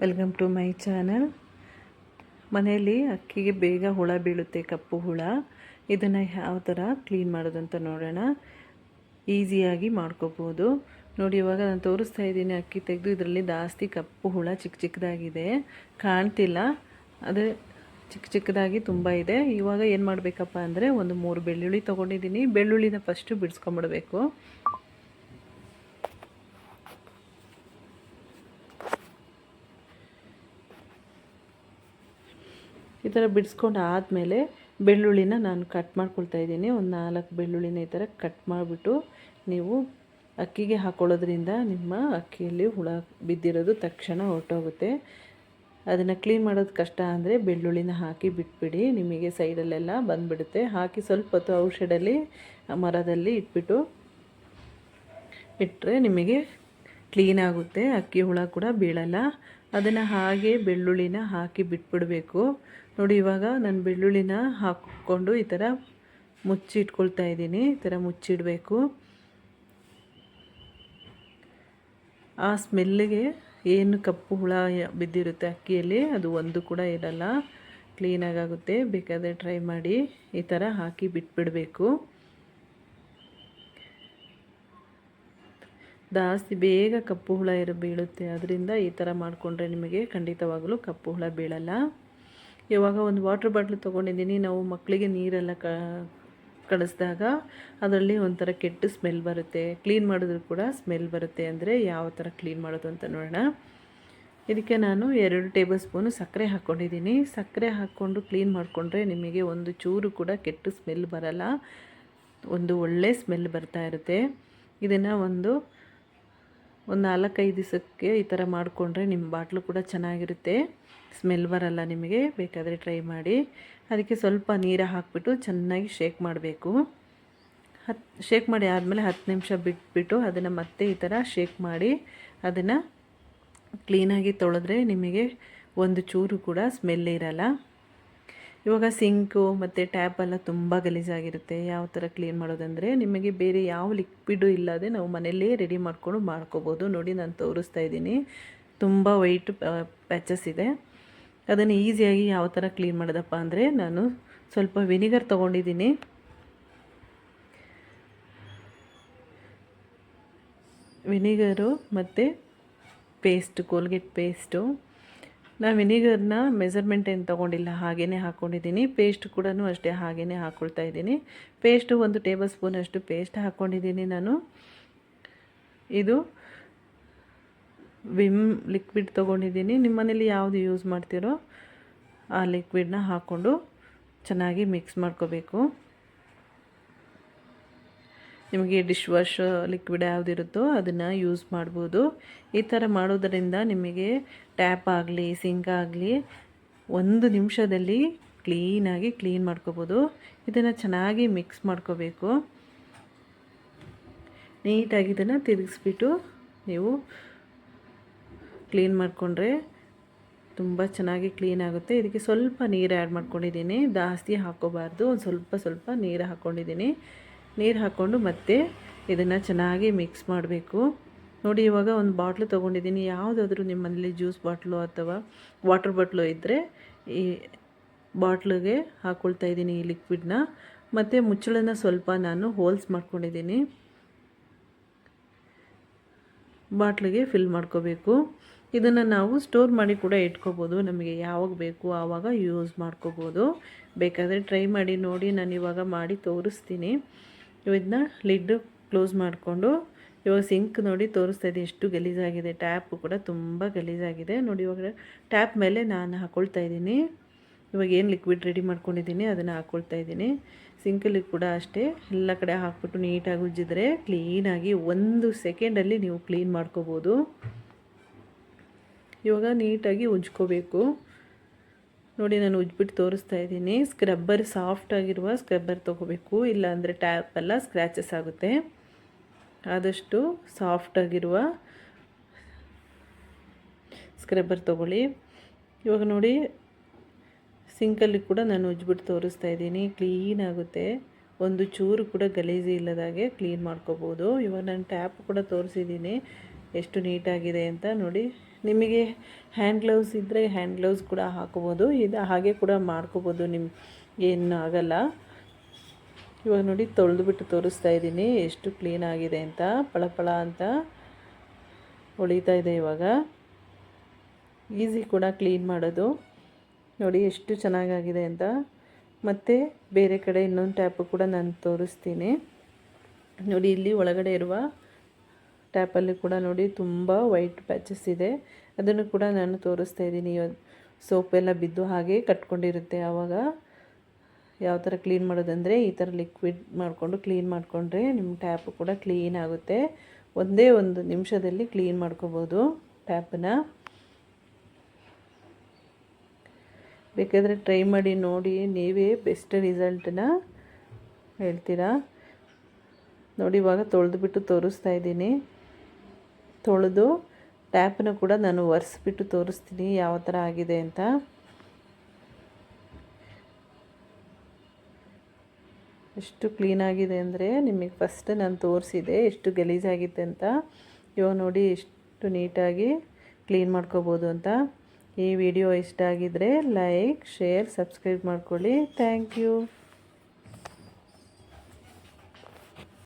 Welcome to my channel ಮನೆಯಲ್ಲಿ ಅಕ್ಕಿಗೆ ಬೇಗ ಹುಳ ಬೀಳುತ್ತೆ, ಕಪ್ಪು ಹುಳ. ಇದನ್ನು ಯಾವ ಥರ ಕ್ಲೀನ್ ಮಾಡೋದಂತ ನೋಡೋಣ. ಈಸಿಯಾಗಿ ಮಾಡ್ಕೋಬೋದು ನೋಡಿ, ಇವಾಗ ನಾನು ತೋರಿಸ್ತಾ ಇದ್ದೀನಿ ಅಕ್ಕಿ ತೆಗೆದು. ಇದರಲ್ಲಿ ಜಾಸ್ತಿ ಕಪ್ಪು ಹುಳ ಚಿಕ್ಕ ಚಿಕ್ಕದಾಗಿದೆ ಕಾಣ್ತಿಲ್ಲ. ಅದೇ ಚಿಕ್ಕ ಚಿಕ್ಕದಾಗಿ ತುಂಬ ಇದೆ. ಇವಾಗ ಏನು ಮಾಡಬೇಕಪ್ಪ ಅಂದರೆ ಒಂದು ಮೂರು ಬೆಳ್ಳುಳ್ಳಿ ತೊಗೊಂಡಿದ್ದೀನಿ. ಬೆಳ್ಳುಳ್ಳಿನ ಫಸ್ಟು ಬಿಡಿಸ್ಕೊಂಬಿಡ್ಬೇಕು ಈ ಥರ ಬಿಡಿಸ್ಕೊಂಡು ಆದಮೇಲೆ ಬೆಳ್ಳುಳ್ಳಿನ ನಾನು ಕಟ್ ಮಾಡ್ಕೊಳ್ತಾ ಇದ್ದೀನಿ. ಒಂದು ನಾಲ್ಕು ಬೆಳ್ಳುಳ್ಳಿನ ಈ ಥರ ಕಟ್ ಮಾಡಿಬಿಟ್ಟು ನೀವು ಅಕ್ಕಿಗೆ ಹಾಕೊಳ್ಳೋದ್ರಿಂದ ನಿಮ್ಮ ಅಕ್ಕಿಯಲ್ಲಿ ಹುಳ ಬಿದ್ದಿರೋದು ತಕ್ಷಣ ಹೊರಟೋಗುತ್ತೆ. ಅದನ್ನು ಕ್ಲೀನ್ ಮಾಡೋದು ಕಷ್ಟ ಅಂದರೆ ಬೆಳ್ಳುಳ್ಳಿನ ಹಾಕಿ ಬಿಟ್ಬಿಡಿ. ನಿಮಗೆ ಸೈಡಲ್ಲೆಲ್ಲ ಬಂದುಬಿಡುತ್ತೆ. ಹಾಕಿ ಸ್ವಲ್ಪ ಹೊತ್ತು ಔಷಧಲ್ಲಿ, ಮರದಲ್ಲಿ ಇಟ್ಬಿಟ್ಟು ಇಟ್ಟರೆ ನಿಮಗೆ ಕ್ಲೀನ್ ಆಗುತ್ತೆ, ಅಕ್ಕಿ ಹುಳ ಕೂಡ ಬೀಳಲ್ಲ. ಅದನ್ನು ಹಾಗೆ ಬೆಳ್ಳುಳ್ಳಿನ ಹಾಕಿ ಬಿಟ್ಬಿಡಬೇಕು. ನೋಡಿ, ಇವಾಗ ನಾನು ಬೆಳ್ಳುಳ್ಳಿನ ಹಾಕ್ಕೊಂಡು ಈ ಥರ ಮುಚ್ಚಿಟ್ಕೊಳ್ತಾ ಇದ್ದೀನಿ. ಈ ಥರ ಮುಚ್ಚಿಡಬೇಕು. ಆ ಸ್ಮೆಲ್ಲಿಗೆ ಏನು ಕಪ್ಪು ಹುಳ ಬಿದ್ದಿರುತ್ತೆ ಅಕ್ಕಿಯಲ್ಲಿ, ಅದು ಒಂದು ಕೂಡ ಇರಲ್ಲ. ಕ್ಲೀನಾಗುತ್ತೆ ಬೇಕಾದರೆ ಟ್ರೈ ಮಾಡಿ. ಈ ಥರ ಹಾಕಿ ಬಿಟ್ಬಿಡಬೇಕು. ಜಾಸ್ತಿ ಬೇಗ ಕಪ್ಪು ಹುಳ ಇರ ಬೀಳುತ್ತೆ. ಅದರಿಂದ ಈ ಥರ ಮಾಡಿಕೊಂಡ್ರೆ ನಿಮಗೆ ಖಂಡಿತವಾಗಲೂ ಕಪ್ಪು ಹುಳ ಬೀಳಲ್ಲ. ಇವಾಗ ಒಂದು ವಾಟ್ರ್ ಬಾಟ್ಲು ತೊಗೊಂಡಿದ್ದೀನಿ. ನಾವು ಮಕ್ಕಳಿಗೆ ನೀರೆಲ್ಲ ಕ, ಕಳಿಸಿದಾಗ ಅದರಲ್ಲಿ ಒಂಥರ ಕೆಟ್ಟ ಸ್ಮೆಲ್ ಬರುತ್ತೆ. ಕ್ಲೀನ್ ಮಾಡಿದ್ರು ಕೂಡ ಸ್ಮೆಲ್ ಬರುತ್ತೆ ಅಂದರೆ ಯಾವ ಥರ ಕ್ಲೀನ್ ಮಾಡೋದು ಅಂತ ನೋಡೋಣ. ಇದಕ್ಕೆ ನಾನು ಎರಡು ಟೇಬಲ್ ಸ್ಪೂನು ಸಕ್ಕರೆ ಹಾಕ್ಕೊಂಡಿದ್ದೀನಿ ಸಕ್ಕರೆ ಹಾಕ್ಕೊಂಡು ಕ್ಲೀನ್ ಮಾಡಿಕೊಂಡ್ರೆ ನಿಮಗೆ ಒಂದು ಚೂರು ಕೂಡ ಕೆಟ್ಟ ಸ್ಮೆಲ್ ಬರಲ್ಲ. ಒಂದು ಒಳ್ಳೆ ಸ್ಮೆಲ್ ಬರ್ತಾ ಇರುತ್ತೆ. ಇದನ್ನು ಒಂದು ಒಂದು ನಾಲ್ಕೈದು ದಿವಸಕ್ಕೆ ಈ ಥರ ಮಾಡಿಕೊಂಡ್ರೆ ನಿಮ್ಮ ಬಾಟ್ಲು ಕೂಡ ಚೆನ್ನಾಗಿರುತ್ತೆ. ಸ್ಮೆಲ್ ಬರಲ್ಲ ನಿಮಗೆ, ಬೇಕಾದರೆ ಟ್ರೈ ಮಾಡಿ. ಅದಕ್ಕೆ ಸ್ವಲ್ಪ ನೀರು ಹಾಕಿಬಿಟ್ಟು ಚೆನ್ನಾಗಿ ಶೇಕ್ ಮಾಡಬೇಕು. ಹತ್, ಶೇಕ್ ಮಾಡಿ ಆದಮೇಲೆ ಹತ್ತು ನಿಮಿಷ ಬಿಟ್ಬಿಟ್ಟು ಅದನ್ನು ಮತ್ತೆ ಈ ಥರ ಶೇಕ್ ಮಾಡಿ ಅದನ್ನು ಕ್ಲೀನಾಗಿ ತೊಳೆದ್ರೆ ನಿಮಗೆ ಒಂದು ಚೂರು ಕೂಡ ಸ್ಮೆಲ್ ಇರಲ್ಲ. ಇವಾಗ ಸಿಂಕು ಮತ್ತು ಟ್ಯಾಪ್ ಎಲ್ಲ ತುಂಬ ಗಲೀಜಾಗಿರುತ್ತೆ. ಯಾವ ಥರ ಕ್ಲೀನ್ ಮಾಡೋದಂದರೆ ನಿಮಗೆ ಬೇರೆ ಯಾವ ಲಿಕ್ವಿಡು ಇಲ್ಲದೆ ನಾವು ಮನೆಯಲ್ಲೇ ರೆಡಿ ಮಾಡಿಕೊಂಡು ಮಾಡ್ಕೋಬೋದು. ನೋಡಿ ನಾನು ತೋರಿಸ್ತಾ ಇದ್ದೀನಿ. ತುಂಬ ವೈಟ್ ಪ್ಯಾಚಸ್ ಇದೆ. ಅದನ್ನು ಈಸಿಯಾಗಿ ಯಾವ ಥರ ಕ್ಲೀನ್ ಮಾಡೋದಪ್ಪ ಅಂದರೆ ನಾನು ಸ್ವಲ್ಪ ವಿನಿಗರ್ ತೊಗೊಂಡಿದ್ದೀನಿ. ವಿನಿಗರು ಮತ್ತು ಪೇಸ್ಟು, ಕೋಲ್ಗೇಟ್ ಪೇಸ್ಟು. ನಾನು ವಿನಿಗರ್ನ ಮೆಸರ್ಮೆಂಟ್ ಏನು ತೊಗೊಂಡಿಲ್ಲ ಹಾಗೇ ಹಾಕ್ಕೊಂಡಿದ್ದೀನಿ ಪೇಸ್ಟ್ ಕೂಡ ಅಷ್ಟೇ ಹಾಗೇ ಹಾಕ್ಕೊಳ್ತಾ ಇದ್ದೀನಿ. ಪೇಸ್ಟು ಒಂದು ಟೇಬಲ್ ಸ್ಪೂನಷ್ಟು ಪೇಸ್ಟ್ ಹಾಕ್ಕೊಂಡಿದ್ದೀನಿ ನಾನು. ಇದು ವಿಮ್ ಲಿಕ್ವಿಡ್ ತೊಗೊಂಡಿದ್ದೀನಿ. ನಿಮ್ಮ ಮನೇಲಿ ಯಾವುದು ಯೂಸ್ ಮಾಡ್ತೀರೋ ಆ ಲಿಕ್ವಿಡ್ನ ಹಾಕ್ಕೊಂಡು ಚೆನ್ನಾಗಿ ಮಿಕ್ಸ್ ಮಾಡ್ಕೋಬೇಕು. ನಿಮಗೆ ಡಿಶ್ ವಾಶ್ ಲಿಕ್ವಿಡ್ ಯಾವುದಿರುತ್ತೋ ಅದನ್ನು ಯೂಸ್ ಮಾಡ್ಬೋದು. ಈ ಥರ ಮಾಡೋದರಿಂದ ನಿಮಗೆ ಟ್ಯಾಪ್ ಆಗಲಿ ಸಿಂಕ್ ಆಗಲಿ ಒಂದು ನಿಮಿಷದಲ್ಲಿ ಕ್ಲೀನಾಗಿ ಕ್ಲೀನ್ ಮಾಡ್ಕೋಬೋದು. ಇದನ್ನು ಚೆನ್ನಾಗಿ ಮಿಕ್ಸ್ ಮಾಡ್ಕೋಬೇಕು. ನೀಟಾಗಿ ಇದನ್ನು ತಿರುಗಿಸ್ಬಿಟ್ಟು ನೀವು ಕ್ಲೀನ್ ಮಾಡಿಕೊಂಡ್ರೆ ತುಂಬ ಚೆನ್ನಾಗಿ ಕ್ಲೀನ್ ಆಗುತ್ತೆ. ಇದಕ್ಕೆ ಸ್ವಲ್ಪ ನೀರು ಆ್ಯಡ್ ಮಾಡ್ಕೊಂಡಿದ್ದೀನಿ. ಜಾಸ್ತಿ ಹಾಕ್ಕೋಬಾರ್ದು. ಒಂದು ಸ್ವಲ್ಪ ಸ್ವಲ್ಪ ನೀರು ಹಾಕ್ಕೊಂಡಿದ್ದೀನಿ. ನೀರು ಹಾಕ್ಕೊಂಡು ಮತ್ತೆ ಇದನ್ನು ಚೆನ್ನಾಗಿ ಮಿಕ್ಸ್ ಮಾಡಬೇಕು. ನೋಡಿ, ಇವಾಗ ಒಂದು ಬಾಟ್ಲು ತೊಗೊಂಡಿದ್ದೀನಿ. ಯಾವುದಾದ್ರೂ ನಿಮ್ಮಲ್ಲಿ ಜ್ಯೂಸ್ ಬಾಟ್ಲು ಅಥವಾ ವಾಟರ್ ಬಾಟ್ಲು ಇದ್ದರೆ ಈ ಬಾಟ್ಲಿಗೆ ಹಾಕ್ಕೊಳ್ತಾ ಇದ್ದೀನಿ ಈ ಲಿಕ್ವಿಡ್ನ ಮತ್ತು ಮುಚ್ಚಳನ ಸ್ವಲ್ಪ ನಾನು ಹೋಲ್ಸ್ ಮಾಡ್ಕೊಂಡಿದ್ದೀನಿ. ಬಾಟ್ಲಿಗೆ ಫಿಲ್ ಮಾಡ್ಕೋಬೇಕು. ಇದನ್ನು ನಾವು ಸ್ಟೋರ್ ಮಾಡಿ ಕೂಡ ಇಟ್ಕೋಬೋದು. ನಮಗೆ ಯಾವಾಗ ಬೇಕು ಆವಾಗ ಯೂಸ್ ಮಾಡ್ಕೋಬೋದು. ಬೇಕಾದರೆ ಟ್ರೈ ಮಾಡಿ ನೋಡಿ. ನಾನು ಇವಾಗ ಮಾಡಿ ತೋರಿಸ್ತೀನಿ. ಇದನ್ನ ಲಿಡ್ ಕ್ಲೋಸ್ ಮಾಡಿಕೊಂಡು, ಇವಾಗ ಸಿಂಕ್ ನೋಡಿ ತೋರಿಸ್ತಾ ಇದೆ ಎಷ್ಟು ಗಲೀಜಾಗಿದೆ, ಟ್ಯಾಪು ಕೂಡ ತುಂಬ ಗಲೀಜಾಗಿದೆ. ನೋಡಿ ಇವಾಗ ಟ್ಯಾಪ್ ಮೇಲೆ ನಾನು ಹಾಕ್ಕೊಳ್ತಾ ಇದ್ದೀನಿ ಇವಾಗ ಏನು ಲಿಕ್ವಿಡ್ ರೆಡಿ ಮಾಡ್ಕೊಂಡಿದ್ದೀನಿ ಅದನ್ನು ಹಾಕ್ಕೊಳ್ತಾ ಇದ್ದೀನಿ ಸಿಂಕಲ್ಲಿ ಕೂಡ ಅಷ್ಟೇ, ಎಲ್ಲ ಕಡೆ ಹಾಕ್ಬಿಟ್ಟು ನೀಟಾಗಿ ಉಜ್ಜಿದ್ರೆ ಕ್ಲೀನಾಗಿ ಒಂದು ಸೆಕೆಂಡಲ್ಲಿ ನೀವು ಕ್ಲೀನ್ ಮಾಡ್ಕೋಬೋದು. ಇವಾಗ ನೀಟಾಗಿ ಉಜ್ಕೋಬೇಕು. ನೋಡಿ ನಾನು ಉಜ್ಬಿಟ್ಟು ತೋರಿಸ್ತಾ ಇದ್ದೀನಿ. ಸ್ಕ್ರಬ್ಬರ್ ಸಾಫ್ಟ್ ಆಗಿರುವ ಸ್ಕ್ರಬ್ಬರ್ ತೊಗೋಬೇಕು. ಇಲ್ಲಾಂದರೆ ಟ್ಯಾಪ್ ಎಲ್ಲ ಸ್ಕ್ರ್ಯಾಚಸ್ ಆಗುತ್ತೆ. ಆದಷ್ಟು ಸಾಫ್ಟ್ ಆಗಿರುವ ಸ್ಕ್ರಬ್ಬರ್ ತೊಗೊಳ್ಳಿ. ಇವಾಗ ನೋಡಿ ಸಿಂಕಲ್ಲಿ ಕೂಡ ನಾನು ಉಜ್ಬಿಟ್ಟು ತೋರಿಸ್ತಾ ಇದ್ದೀನಿ. ಕ್ಲೀನ್ ಆಗುತ್ತೆ. ಒಂದು ಚೂರು ಕೂಡ ಗಲೀಜು ಇಲ್ಲದಾಗೆ ಕ್ಲೀನ್ ಮಾಡ್ಕೋಬೋದು. ಇವಾಗ ನಾನು ಟ್ಯಾಪ್ ಕೂಡ ತೋರಿಸಿದ್ದೀನಿ. ಎಷ್ಟು ನೀಟಾಗಿದೆ ಅಂತ ನೋಡಿ. ನಿಮಗೆ ಹ್ಯಾಂಡ್ ಗ್ಲೌಸ್ ಇದ್ದರೆ ಹ್ಯಾಂಡ್ ಗ್ಲೌಸ್ ಕೂಡ ಹಾಕೋಬೋದು. ಇದು ಹಾಗೆ ಕೂಡ ಮಾಡ್ಕೋಬೋದು ನಿಮ್ಮ ಏನು ಆಗಲ್ಲ. ಇವಾಗ ನೋಡಿ ತೊಳೆದುಬಿಟ್ಟು ತೋರಿಸ್ತಾ ಇದ್ದೀನಿ. ಎಷ್ಟು ಕ್ಲೀನ್ ಆಗಿದೆ ಅಂತ. ಪಳಪಳ ಅಂತ ಹೊಳಿತಾ ಇದೆ ಇವಾಗ. ಈಸಿ ಕೂಡ ಕ್ಲೀನ್ ಮಾಡೋದು. ನೋಡಿ ಎಷ್ಟು ಚೆನ್ನಾಗಾಗಿದೆ ಅಂತ. ಮತ್ತು ಬೇರೆ ಕಡೆ ಇನ್ನೊಂದು ಟ್ಯಾಪು ಕೂಡ ನಾನು ತೋರಿಸ್ತೀನಿ. ನೋಡಿ ಇಲ್ಲಿ ಒಳಗಡೆ ಇರುವ ಟ್ಯಾಪಲ್ಲಿ ಕೂಡ ನೋಡಿ ತುಂಬ ವೈಟ್ ಪ್ಯಾಚಸ್ ಇದೆ. ಅದನ್ನು ಕೂಡ ನಾನು ತೋರಿಸ್ತಾ ಇದ್ದೀನಿ. ಸೋಪೆಲ್ಲ ಬಿದ್ದು ಹಾಗೆ ಕಟ್ಕೊಂಡಿರುತ್ತೆ ಆವಾಗ. ಯಾವ ಥರ ಕ್ಲೀನ್ ಮಾಡೋದಂದರೆ ಈ ಥರ ಲಿಕ್ವಿಡ್ ಮಾಡಿಕೊಂಡು ಕ್ಲೀನ್ ಮಾಡಿಕೊಂಡ್ರೆ ನಿಮ್ಮ ಟ್ಯಾಪ್ ಕೂಡ ಕ್ಲೀನ್ ಆಗುತ್ತೆ. ಒಂದೇ ಒಂದು ನಿಮಿಷದಲ್ಲಿ ಕ್ಲೀನ್ ಮಾಡ್ಕೋಬೋದು ಟ್ಯಾಪನ್ನ. ಬೇಕಾದರೆ ಟ್ರೈ ಮಾಡಿ ನೋಡಿ, ನೀವೇ ಬೆಸ್ಟ್ ರಿಸಲ್ಟನ್ನ ಹೇಳ್ತೀರಾ? ನೋಡಿ, ಇವಾಗ ತೊಳೆದುಬಿಟ್ಟು ತೋರಿಸ್ತಾ ಇದ್ದೀನಿ. ತೊಳೆದು ಟ್ಯಾಪನ್ನು ಕೂಡ ನಾನು ಒರೆಸ್ಬಿಟ್ಟು ತೋರಿಸ್ತೀನಿ ಯಾವ ಥರ ಆಗಿದೆ ಅಂತ. ಎಷ್ಟು ಕ್ಲೀನಾಗಿದೆ ಅಂದರೆ ನಿಮಗೆ ಫಸ್ಟ್ ನಾನು ತೋರಿಸಿದೆ ಎಷ್ಟು ಗಲೀಜಾಗಿತ್ತು ಅಂತ. ಇವಾಗ ನೋಡಿ ಎಷ್ಟು ನೀಟಾಗಿ ಕ್ಲೀನ್ ಮಾಡ್ಕೋಬೋದು ಅಂತ. ಈ ವಿಡಿಯೋ ಇಷ್ಟ ಆಗಿದ್ದರೆ ಲೈಕ್, ಶೇರ್, ಸಬ್ಸ್ಕ್ರೈಬ್ ಮಾಡ್ಕೊಳ್ಳಿ. Thank you.